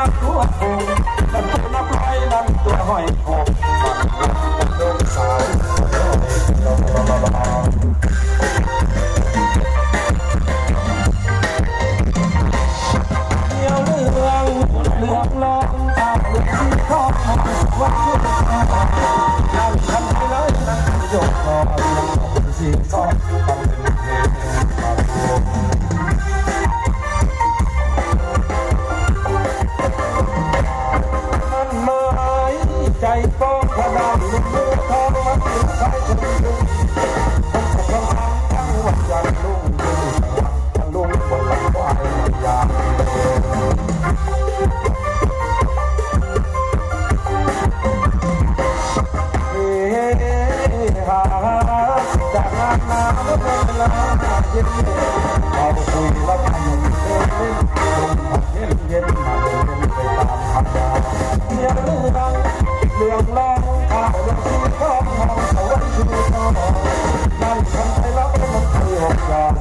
ากตัวโงนั่นตัวนักลายนั่นตัวหอยโขงมันลงสายลงลงลงเที่ยวเรืองเรืองลองตามเรื่องที่ชอบวันที่ ย็นเราคุยรักกันเล่นเล่นลมพัดเย็นเย็นมาเล่นไปตามธรรมดาเสียงดังเรื่องแรงข้าวลงกข้าวทองสวรรค์ชูทองนั่งคนไทยรัเป็นคนยหกเสียงของ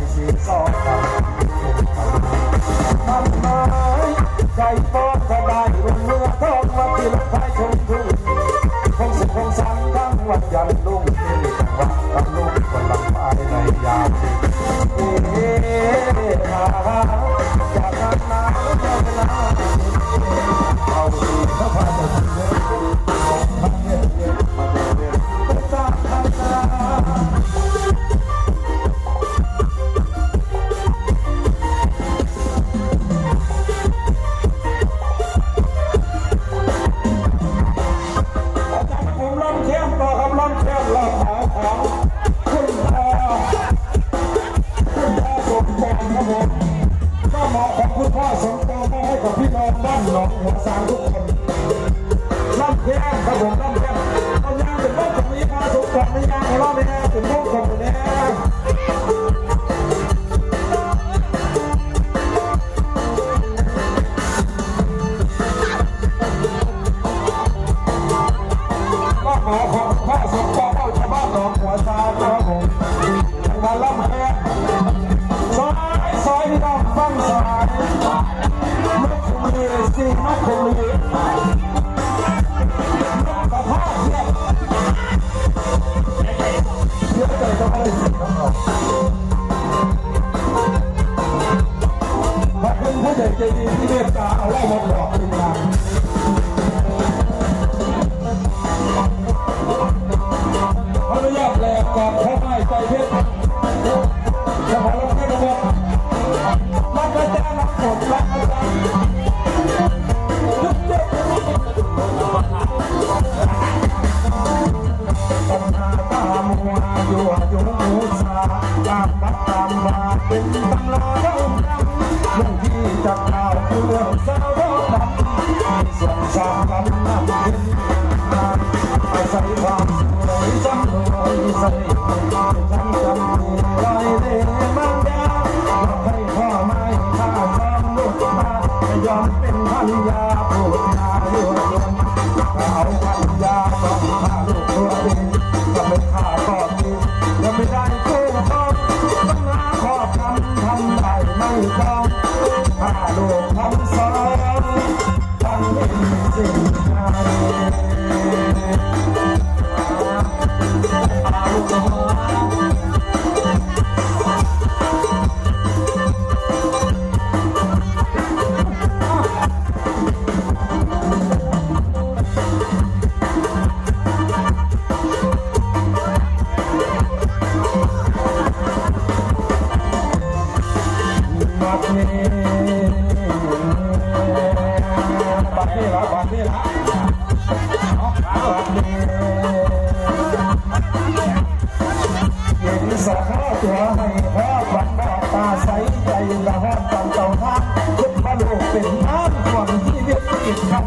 ที่สีสต้นไม้ใจปอนก็ได้ลงเรือทองมาที่รถ น้องผมสามทุกคนร่ำแย่ครับผมร่ำ ขอบคุณผู้ใหญ่ใจดีที่เมตตาเอาเล่ามาบอกนท บูชาตามนัดตามเป็นตำราเล่าดังเรื่องที่จะกข่าวเรื่องสา นี่ละบาทนี่ละเย็นสักห้าตัวให้ห้าบันตาใสใจละาตันเต่าท่าขึ้นมาโลกเป็นน้ำความที่เรียคัน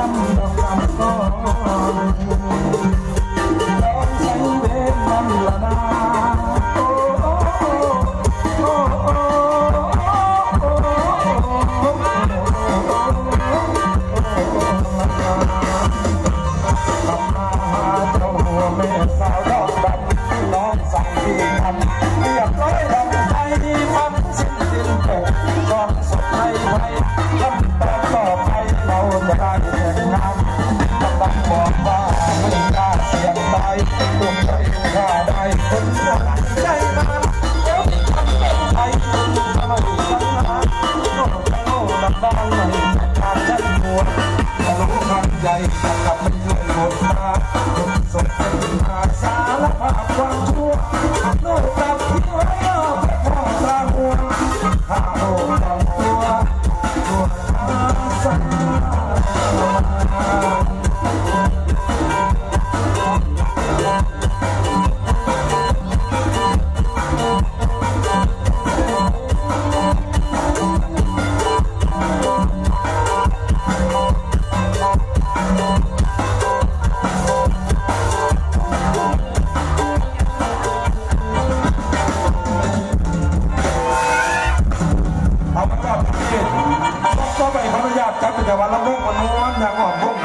Oh, ใจกับมัเลยหมดมาสมเป็นมาสาและภาพความชั่ว